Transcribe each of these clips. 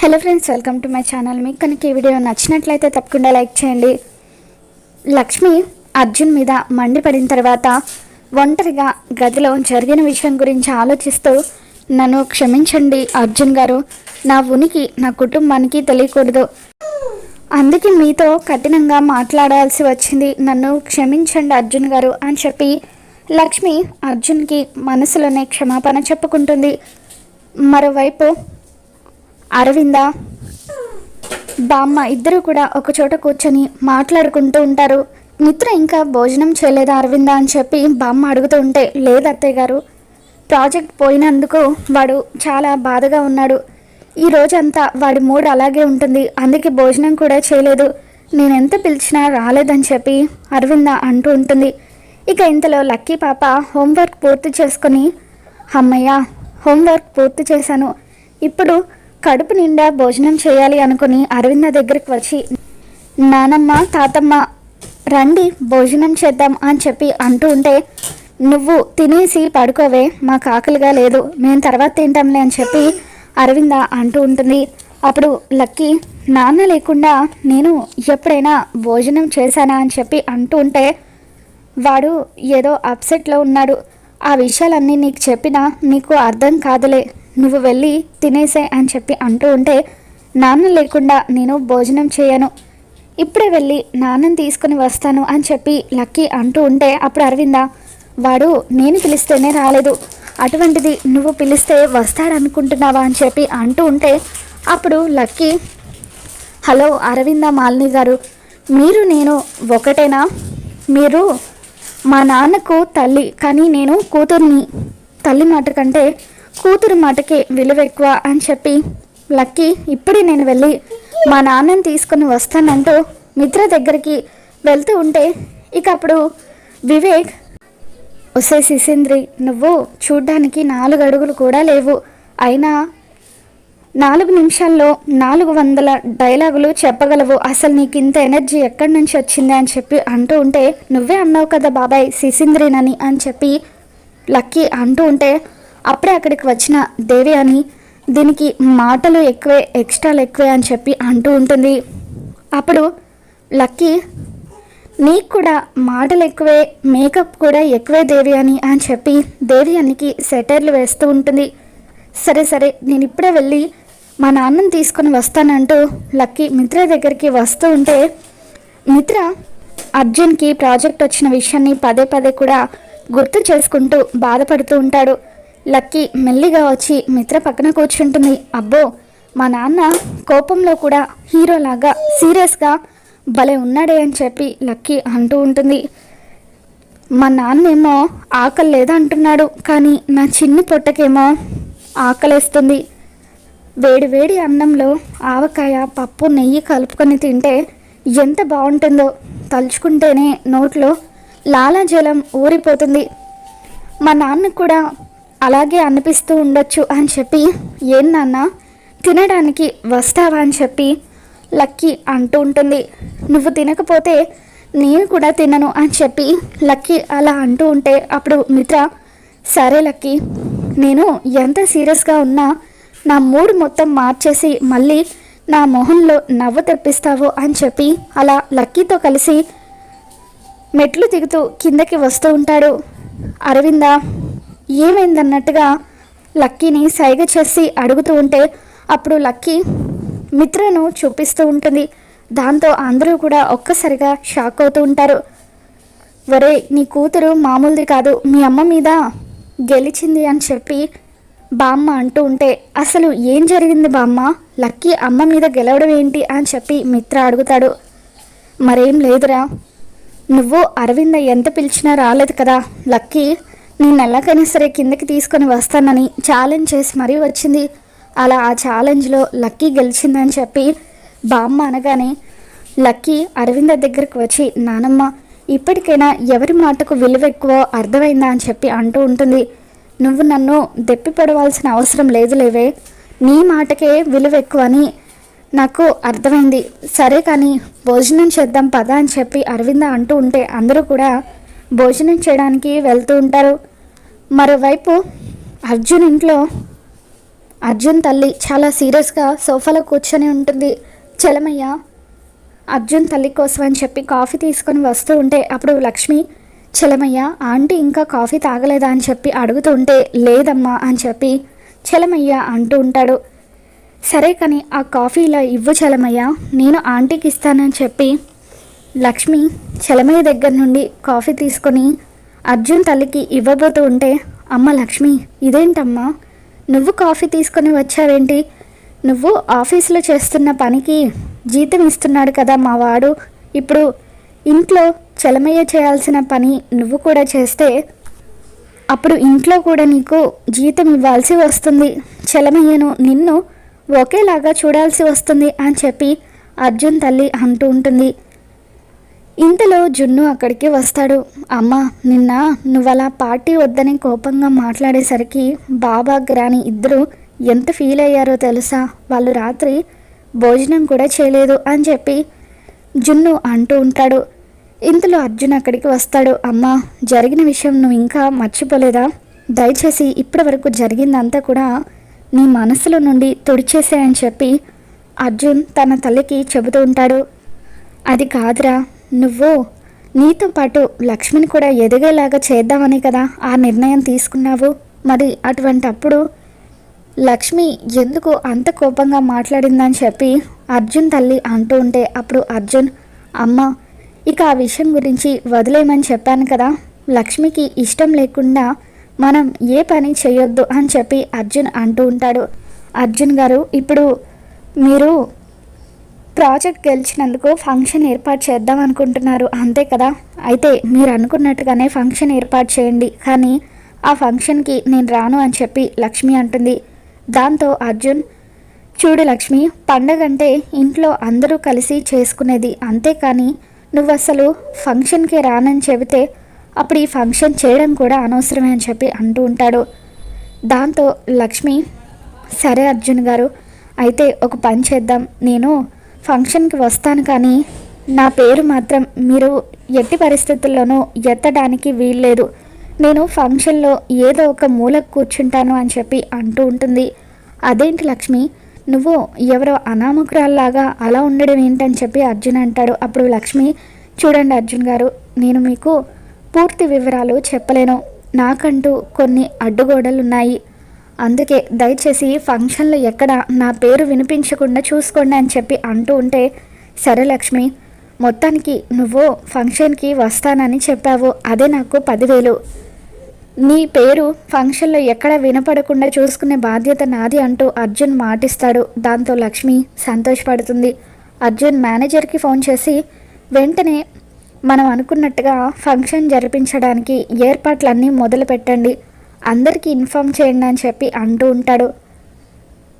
Hello friends welcome to my channel మీకు కనుక ఈ వీడియో నచ్చినట్లయితే తప్పకుండా లైక్ చేయండి. లక్ష్మి అర్జున్ మీద మండిపడిన తర్వాత ఒంటరిగా గదిలో జరిగిన విషయం గురించి ఆలోచిస్తూ నన్ను క్షమించండి అర్జున్ గారు నా ఉనికి నా కుటుంబానికి తెలియకూడదు. అందుకే మీతో కఠినంగా మాట్లాడాల్సి వచ్చింది. నన్ను క్షమించండి అర్జున్ గారు అని చెప్పి లక్ష్మి అర్జున్కి మనసులోనే క్షమాపణ చెప్పుకుంటుంది. మరోవైపు అరవింద బామ్మ ఇద్దరు కూడా ఒకచోట కూర్చొని మాట్లాడుకుంటూ ఉంటారు. మిత్ర ఇంకా భోజనం చేయలేదా అరవింద అని చెప్పి బామ్మ అడుగుతూ ఉంటే లేదు అత్తయ్య గారు. ప్రాజెక్ట్ పోయినందుకు వాడు చాలా బాధగా ఉన్నాడు. ఈ రోజంతా వాడి మూడ్ అలాగే ఉంటుంది. అందుకే భోజనం కూడా చేయలేదు. నేను ఎంత పిలిచినా రాలేదని చెప్పి అరవింద అంటూ ఉంటుంది. ఇక ఇంతలో లక్కీ పాప హోంవర్క్ పూర్తి చేసుకొని అమ్మయ్య హోంవర్క్ పూర్తి చేశాను. ఇప్పుడు కడుపు నిండా భోజనం చేయాలి అనుకుని అరవింద దగ్గరికి వచ్చి నానమ్మ తాతమ్మ రండి భోజనం చేద్దాం అని చెప్పి అంటూ ఉంటే నువ్వు తినేసి పడుకోవే మా కాకలిగా లేదు మేము తర్వాత తింటాంలే అని చెప్పి అరవింద అంటూ ఉంటుంది. అప్పుడు లక్కీ నాన్న లేకుండా నేను ఎప్పుడైనా భోజనం చేశానా అని చెప్పి అంటూ ఉంటే వాడు ఏదో అప్సెట్లో ఉన్నాడు ఆ విషయాలన్నీ నీకు చెప్పినా నీకు అర్థం కాదులే నువ్వు వెళ్ళి తినేసే అని చెప్పి అంటూ ఉంటే నాన్న లేకుండా నేను భోజనం చేయను. ఇప్పుడే వెళ్ళి నాన్నని తీసుకుని వస్తాను అని చెప్పి లక్కీ అంటూ ఉంటే అప్పుడు అరవింద వాడు నేను పిలిస్తేనే రాలేదు. అటువంటిది నువ్వు పిలిస్తే వస్తాడనుకుంటున్నావా అని చెప్పి అంటూ ఉంటే అప్పుడు లక్కీ హలో అరవింద మాలిని గారు మీరు నేను ఒకటేనా? మీరు మా నాన్నకు తల్లి కానీ నేను కూతుర్ని. తల్లి మాట కంటే కూతురు మాటకి విలువ ఎక్కువ అని చెప్పి లక్కీ ఇప్పుడే నేను వెళ్ళి మా నాన్నని తీసుకుని వస్తానంటూ మిత్ర దగ్గరికి వెళ్తూ ఉంటే ఇక అప్పుడు వివేక్ ఒసే శిశేంద్రి నువ్వు చూడ్డానికి నాలుగు అడుగులు కూడా లేవు. అయినా నాలుగు నిమిషాల్లో నాలుగు వందల డైలాగులు చెప్పగలవు. అసలు నీకు ఇంత ఎనర్జీ ఎక్కడి నుంచి వచ్చింది అని చెప్పి అంటూ ఉంటే నువ్వే అన్నావు కదా బాబాయ్ సిసింద్రినని అని చెప్పి లక్కీ అంటూ ఉంటే అప్పుడే అక్కడికి వచ్చిన దేవి అని దీనికి మాటలు ఎక్కువే ఎక్స్ట్రాలు ఎక్కువే అని చెప్పి అంటూ ఉంటుంది. అప్పుడు లక్కీ నీకు కూడా మాటలు ఎక్కువే మేకప్ కూడా ఎక్కువే దేవి అని అని చెప్పి దేవి అన్నికి సెటర్లు వేస్తూ ఉంటుంది. సరే సరే నేను ఇప్పుడే వెళ్ళి మా నాన్నని తీసుకొని వస్తానంటూ లక్కీ మిత్ర దగ్గరికి వస్తూ ఉంటే మిత్ర అర్జున్కి ప్రాజెక్ట్ వచ్చిన విషయాన్ని పదే పదే కూడా గుర్తు చేసుకుంటూ బాధపడుతూ ఉంటాడు. లక్కీ మెల్లిగా వచ్చి మిత్ర పక్కన కూర్చుంటుంది. అబ్బో మా నాన్న కోపంలో కూడా హీరోలాగా సీరియస్గా భలే ఉన్నాడే అని చెప్పి లక్కీ అంటూ ఉంటుంది. మా నాన్నేమో ఆకలి లేదంటున్నాడు కానీ నా చిన్ని పొట్టకేమో ఆకలేస్తుంది. వేడి వేడి అన్నంలో ఆవకాయ పప్పు నెయ్యి కలుపుకొని తింటే ఎంత బాగుంటుందో తలుచుకుంటేనే నోట్లో లాలాజలం ఊరిపోతుంది. మా నాన్న కూడా అలాగే అనిపిస్తూ ఉండొచ్చు అని చెప్పి ఏం నాన్న? తినడానికి వస్తావా? అని చెప్పి లక్కీ అంటూ ఉంటుంది. నువ్వు తినకపోతే నేను కూడా తినను అని చెప్పి లక్కీ అలా అంటూ ఉంటే అప్పుడు మిత్ర సరే లక్కీ నేను ఎంత సీరియస్గా ఉన్నా నా మూడ్ మొత్తం మార్చేసి మళ్ళీ నా మొహంలో నవ్వు తెప్పిస్తావు అని చెప్పి అలా లక్కీతో కలిసి మెట్లు దిగుతూ కిందకి వస్తూ ఉంటాడు. అరవింద ఏమైందన్నట్టుగా లక్కీని సైగ చేసి అడుగుతూ ఉంటే అప్పుడు లక్కీ మిత్రను చూపిస్తూ ఉంటుంది. దాంతో అందరూ కూడా ఒక్కసారిగా షాక్ అవుతూ ఉంటారు. వరే నీ కూతురు మామూలుది కాదు. మీ అమ్మ మీద గెలిచింది అని చెప్పి బామ్మ అంటూ ఉంటే అసలు ఏం జరిగింది బామ్మ? లక్కీ అమ్మ మీద గెలవడం ఏంటి? అని చెప్పి మిత్ర అడుగుతాడు. మరేం లేదురా. నువ్వు అరవింద ఎంత పిలిచినా రాలేదు కదా. లక్కీ నేను ఎలాగైనా సరే కిందకి తీసుకొని వస్తానని ఛాలెంజ్ చేసి మరీ వచ్చింది. అలా ఆ ఛాలెంజ్లో లక్కీ గెలిచిందని చెప్పి బామ్మ అనగానే లక్కీ అరవింద దగ్గరకు వచ్చి నానమ్మ ఇప్పటికైనా ఎవరి మాటకు విలువ ఎక్కువో అర్థమైందా? అని చెప్పి అంటూ ఉంటుంది. నువ్వు నన్ను దెప్పి పడవలసిన అవసరం లేదు లేవే. నీ మాటకే విలువ ఎక్కువ అని నాకు అర్థమైంది. సరే కానీ భోజనం చేద్దాం పదా అని చెప్పి అరవింద అంటూ ఉంటే అందరూ కూడా భోజనం చేయడానికి వెళ్తూ ఉంటారు. మరోవైపు అర్జున్ ఇంట్లో అర్జున్ తల్లి చాలా సీరియస్గా సోఫాలో కూర్చొని ఉంటుంది. చలమయ్య అర్జున్ తల్లి కోసం అని చెప్పి కాఫీ తీసుకొని వస్తూ ఉంటే అప్పుడు లక్ష్మి చలమయ్య ఆంటీ ఇంకా కాఫీ తాగలేదా అని చెప్పి అడుగుతూ ఉంటే లేదమ్మా అని చెప్పి చలమయ్య అంటూ ఉంటాడు. సరే కానీ ఆ కాఫీ ఇలా ఇవ్వు చలమయ్య నేను ఆంటీకి ఇస్తానని చెప్పి లక్ష్మి చలమయ్య దగ్గర నుండి కాఫీ తీసుకొని అర్జున్ తల్లికి ఇవ్వబోతూ ఉంటే అమ్మ లక్ష్మి ఇదేంటమ్మా? నువ్వు కాఫీ తీసుకొని వచ్చావేంటి? నువ్వు ఆఫీసులో చేస్తున్న పనికి జీతం ఇస్తున్నాడు కదా మా వాడు. ఇప్పుడు ఇంట్లో చలమయ్య చేయాల్సిన పని నువ్వు కూడా చేస్తే అప్పుడు ఇంట్లో కూడా నీకు జీతం ఇవ్వాల్సి వస్తుంది. చలమయ్యను నిన్ను ఒకేలాగా చూడాల్సి వస్తుంది అని చెప్పి అర్జున్ తల్లి అంటూ ఉంటుంది. ఇంతలో జున్ను అక్కడికి వస్తాడు. అమ్మ నిన్న నువ్వలా పార్టీ వద్దని కోపంగా మాట్లాడేసరికి బాబా గ్రాని ఇద్దరు ఎంత ఫీల్ అయ్యారో తెలుసా? వాళ్ళు రాత్రి భోజనం కూడా చేయలేదు అని చెప్పి జున్ను అంటూ ఉంటాడు. ఇంతలో అర్జున్ అక్కడికి వస్తాడు. అమ్మ జరిగిన విషయం నువ్వు ఇంకా మర్చిపోలేదా? దయచేసి ఇప్పటి వరకు జరిగిందంతా కూడా నీ మనసులో నుండి తుడిచేసే అని చెప్పి అర్జున్ తన తల్లికి చెబుతూ ఉంటాడు. అది కాదురా నువ్వు నీతో పాటు లక్ష్మిని కూడా ఎదిగేలాగా చేద్దామని కదా ఆ నిర్ణయం తీసుకున్నావు? మరి అటువంటప్పుడు లక్ష్మి ఎందుకు అంత కోపంగా మాట్లాడిందని చెప్పి అర్జున్ తల్లి అంటూ ఉంటే అప్పుడు అర్జున్ అమ్మ ఇక ఆ విషయం గురించి వదిలేయమని చెప్పాను కదా. లక్ష్మికి ఇష్టం లేకుండా మనం ఏ పని చేయొద్దు అని చెప్పి అర్జున్ అంటూ ఉంటాడు. అర్జున్ గారు ఇప్పుడు మీరు ప్రాజెక్ట్ గెలిచినందుకు ఫంక్షన్ ఏర్పాటు చేద్దాం అనుకుంటున్నారు. అంతే కదా? అయితే మీరు అనుకున్నట్టుగానే ఫంక్షన్ ఏర్పాటు చేయండి. కానీ ఆ ఫంక్షన్కి నేను రాను అని చెప్పి లక్ష్మి అంటుంది. దాంతో అర్జున్ చూడు లక్ష్మి పండగ అంటే ఇంట్లో అందరూ కలిసి చేసుకునేది అంతేకాని నువ్వు అసలు ఫంక్షన్కి రానని చెబితే అప్పుడు ఈ ఫంక్షన్ చేయడం కూడా అనవసరమే అని చెప్పి అంటూ ఉంటాడు. దాంతో లక్ష్మి సరే అర్జున్ గారు అయితే ఒక పని చేద్దాం. నేను ఫంక్షన్కి వస్తాను కానీ నా పేరు మాత్రం మీరు ఎట్టి పరిస్థితుల్లోనూ ఎత్తడానికి వీల్లేదు. నేను ఫంక్షన్లో ఏదో ఒక మూలకు కూర్చుంటాను అని చెప్పి అంటూ ఉంటుంది. అదేంటి లక్ష్మి? నువ్వు ఎవరో అనామకురాల్లాగా అలా ఉండడం ఏంటని చెప్పి అర్జున్ అంటాడు. అప్పుడు లక్ష్మి చూడండి అర్జున్ గారు నేను మీకు పూర్తి వివరాలు చెప్పలేను. నాకంటూ కొన్ని అడ్డుగోడలు ఉన్నాయి అందుకే దయచేసి ఫంక్షన్లో ఎక్కడ నా పేరు వినిపించకుండా చూసుకోండి అని చెప్పి అంటూ ఉంటే సరే లక్ష్మి మొత్తానికి నువ్వు ఫంక్షన్కి వస్తానని చెప్పావు. అదే నాకు పదివేలు. నీ పేరు ఫంక్షన్లో ఎక్కడ వినపడకుండా చూసుకునే బాధ్యత నాది అంటూ అర్జున్ మాటిస్తాడు. దాంతో లక్ష్మి సంతోషపడుతుంది. అర్జున్ మేనేజర్కి ఫోన్ చేసి వెంటనే మనం అనుకున్నట్టుగా ఫంక్షన్ జరిపించడానికి ఏర్పాట్లన్నీ మొదలు పెట్టండి అందరికీ ఇన్ఫామ్ చేయండి అని చెప్పి అంటూ ఉంటాడు.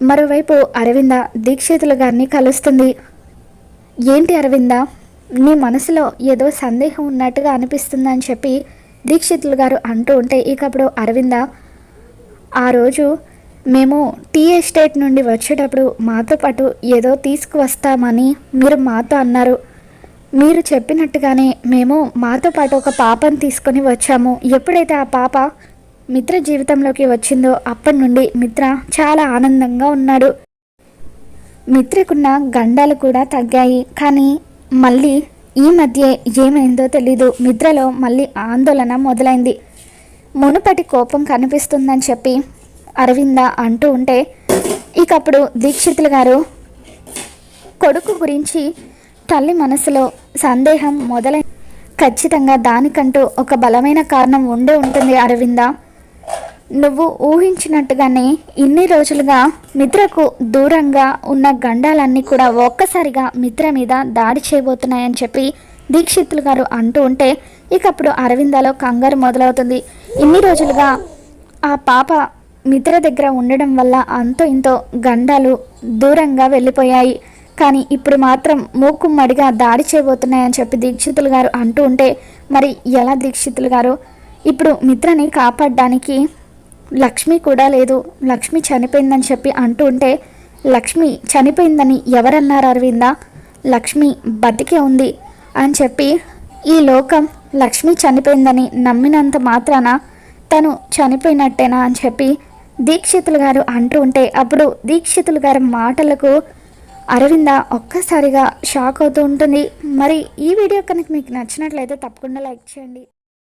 మరోవైపు అరవింద దీక్షితులు గారిని కలుస్తుంది. ఏంటి అరవింద? నీ మనసులో ఏదో సందేహం ఉన్నట్టుగా అనిపిస్తుందని చెప్పి దీక్షితులు గారు అంటూ ఉంటే ఇక అప్పుడు అరవింద ఆ రోజు మేము టీ ఎస్టేట్ నుండి వచ్చేటప్పుడు మాతో పాటు ఏదో తీసుకువస్తామని మీరు మాతో అన్నారు. మీరు చెప్పినట్టుగానే మేము మాతో పాటు ఒక పాపను తీసుకొని వచ్చాము. ఎప్పుడైతే ఆ పాప మిత్ర జీవితంలోకి వచ్చిందో అప్పటి నుండి మిత్ర చాలా ఆనందంగా ఉన్నాడు. మిత్రకున్న గండాలు కూడా తగ్గాయి. కానీ మళ్ళీ ఈ మధ్య ఏమైందో తెలీదు. మిత్రలో మళ్ళీ ఆందోళన మొదలైంది. మునుపటి కోపం కనిపిస్తుందని చెప్పి అరవింద అంటూ ఉంటే ఇకప్పుడు దీక్షితులు గారు కొడుకు గురించి తల్లి మనసులో సందేహం మొదలై ఖచ్చితంగా దానికంటూ ఒక బలమైన కారణం ఉండే ఉంటుంది అరవింద. నువ్వు ఊహించినట్టుగానే ఇన్ని రోజులుగా మిత్రకు దూరంగా ఉన్న గండాలన్నీ కూడా ఒక్కసారిగా మిత్ర మీద దాడి చేయబోతున్నాయని చెప్పి దీక్షితులు గారు అంటూ ఉంటే ఇక అప్పుడు కంగారు మొదలవుతుంది. ఇన్ని రోజులుగా ఆ పాప మిత్ర దగ్గర ఉండడం వల్ల అంతో ఇంతో గండాలు దూరంగా వెళ్ళిపోయాయి. కానీ ఇప్పుడు మాత్రం మూకుమ్మడిగా దాడి చేయబోతున్నాయని చెప్పి దీక్షితులు గారు అంటూ ఉంటే మరి ఎలా దీక్షితులు గారు? ఇప్పుడు మిత్రని కాపాడడానికి లక్ష్మి కూడా లేదు. లక్ష్మి చనిపోయిందని చెప్పి అంటూ ఉంటే లక్ష్మి చనిపోయిందని ఎవరన్నారు అరవింద? లక్ష్మి బతికే ఉంది అని చెప్పి ఈ లోకం లక్ష్మి చనిపోయిందని నమ్మినంత మాత్రాన తను చనిపోయినట్టేనా అని చెప్పి దీక్షితులు గారు అంటూ ఉంటే అప్పుడు దీక్షితులు గారి మాటలకు అరవింద ఒక్కసారిగా షాక్ అవుతూ ఉంటుంది. మరి ఈ వీడియో కనుక మీకు నచ్చినట్లయితే తప్పకుండా లైక్ చేయండి.